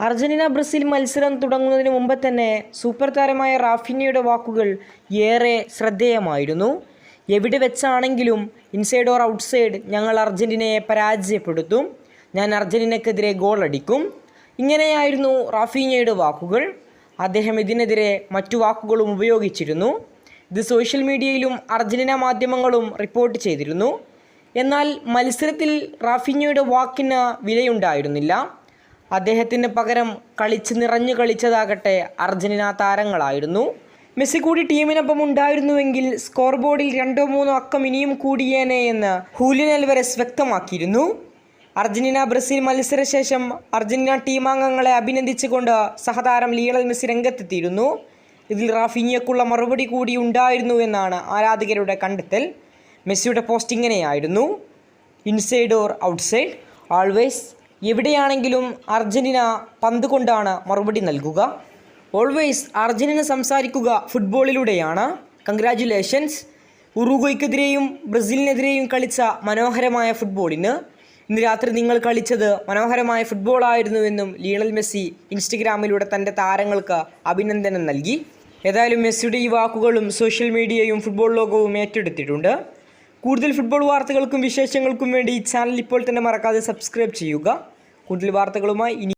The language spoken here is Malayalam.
അർജന്റീന ബ്രസീൽ മത്സരം തുടങ്ങുന്നതിന് മുമ്പ് തന്നെ സൂപ്പർ താരമായ റാഫിനിയുടെ വാക്കുകൾ ഏറെ ശ്രദ്ധേയമായിരുന്നു. എവിടെ വെച്ചാണെങ്കിലും ഇൻസൈഡ് ഓർ ഔട്ട്സൈഡ് ഞങ്ങൾ അർജന്റീനയെ പരാജയപ്പെടുത്തും. ഞാൻ അർജന്റീനക്കെതിരെ ഗോൾ അടിക്കും. ഇങ്ങനെയായിരുന്നു റാഫീനയുടെ വാക്കുകൾ. അദ്ദേഹം ഇതിനെതിരെ മറ്റു വാക്കുകളും ഉപയോഗിച്ചിരുന്നു. ഇത് സോഷ്യൽ മീഡിയയിലും അർജന്റീന മാധ്യമങ്ങളും റിപ്പോർട്ട് ചെയ്തിരുന്നു. എന്നാൽ മത്സരത്തിൽ റാഫിനയുടെ വാക്കിന് വിലയുണ്ടായിരുന്നില്ല. അദ്ദേഹത്തിന് പകരം കളിച്ച് നിറഞ്ഞു കളിച്ചതാകട്ടെ അർജന്റീന താരങ്ങളായിരുന്നു. മെസ്സി കൂടി ടീമിനൊപ്പം ഉണ്ടായിരുന്നുവെങ്കിൽ സ്കോർ ബോർഡിൽ രണ്ടോ മൂന്നോ അക്കം ഇനിയും കൂടിയേനെ എന്ന് ഹൂലിയൻ അൽവരസ് വ്യക്തമാക്കിയിരുന്നു. അർജന്റീന ബ്രസീൽ മത്സരശേഷം അർജന്റീന ടീമാംഗങ്ങളെ അഭിനന്ദിച്ചുകൊണ്ട് സഹതാരം ലിയണൽ മെസ്സി രംഗത്തെത്തിയിരുന്നു. ഇതിൽ റാഫിനിയക്കുള്ള മറുപടി കൂടി ഉണ്ടായിരുന്നു എന്നാണ് ആരാധകരുടെ കണ്ടെത്തൽ. മെസ്സിയുടെ പോസ്റ്റ് ഇങ്ങനെയായിരുന്നു. ഇൻസൈഡ് ഓർ ഔട്ട്സൈഡ് ആൾവേസ് എവിടെയാണെങ്കിലും അർജന്റീന പന്ത് കൊണ്ടാണ് മറുപടി നൽകുക. ഓൾവേസ് അർജന്റീന സംസാരിക്കുക ഫുട്ബോളിലൂടെയാണ്. കൺഗ്രാറ്റുലേഷൻസ് ഉറുഗോയ്ക്കെതിരെയും ബ്രസീലിനെതിരെയും കളിച്ച മനോഹരമായ ഫുട്ബോളിന് ഇന്ന്. രാത്രി നിങ്ങൾ കളിച്ചത് മനോഹരമായ ഫുട്ബോളായിരുന്നുവെന്നും ലിയണൽ മെസ്സി ഇൻസ്റ്റഗ്രാമിലൂടെ തന്റെ താരങ്ങൾക്ക് അഭിനന്ദനം നൽകി. ഏതായാലും മെസ്സിയുടെ ഈ വാക്കുകളും സോഷ്യൽ മീഡിയയും ഫുട്ബോൾ ലോകവും ഏറ്റെടുത്തിട്ടുണ്ട്. കൂടുതൽ ഫുട്ബോൾ വാർത്തകൾക്കും വിശേഷങ്ങൾക്കും വേണ്ടി ഈ ചാനൽ ഇപ്പോൾ തന്നെ മറക്കാതെ സബ്സ്ക്രൈബ് ചെയ്യുക. കൂടുതൽ വാർത്തകളുമായി ഇനി